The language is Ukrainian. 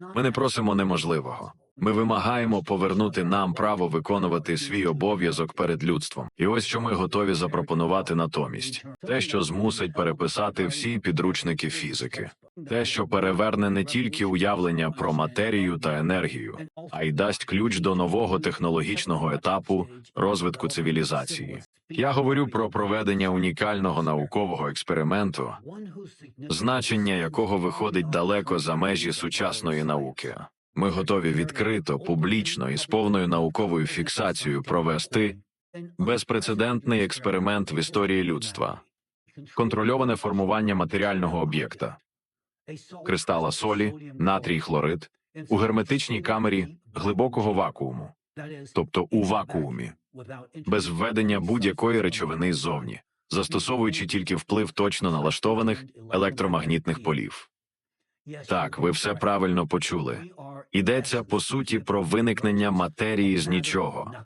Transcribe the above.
Ми не просимо неможливого. Ми вимагаємо повернути нам право виконувати свій обов'язок перед людством. І ось що ми готові запропонувати натомість: те, що змусить переписати всі підручники фізики, те, що переверне не тільки уявлення про матерію та енергію, а й дасть ключ до нового технологічного етапу розвитку цивілізації. Я говорю про проведення унікального наукового експерименту, значення якого виходить далеко за межі сучасної науки. Ми готові відкрито, публічно і з повною науковою фіксацією провести безпрецедентний експеримент в історії людства, контрольоване формування матеріального об'єкта, кристала солі, натрій хлорид у герметичній камері глибокого вакууму, тобто у вакуумі, без введення будь-якої речовини ззовні, застосовуючи тільки вплив точно налаштованих електромагнітних полів. Так, ви все правильно почули. Йдеться по суті про виникнення матерії з нічого.